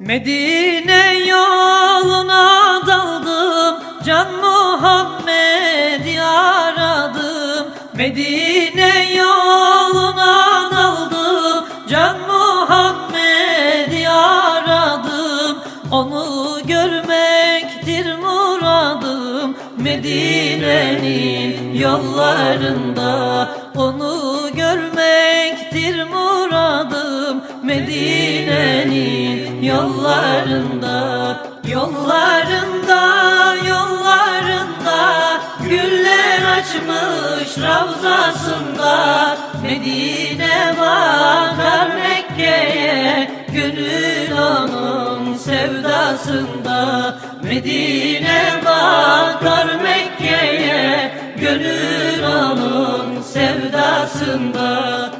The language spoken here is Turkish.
Medine yoluna daldım Can Muhammed'i aradım Medine yoluna daldım Can Muhammed'i aradım Onu görmektir muradım Medine'nin yollarında. Onu görmektir muradım Medine'nin yollarında Yollarında, yollarında Güller açmış ravzasında Medine bakar Mekke'ye Gönül onun sevdasında Medine bakar Mekke'ye Gönül onun sevdasında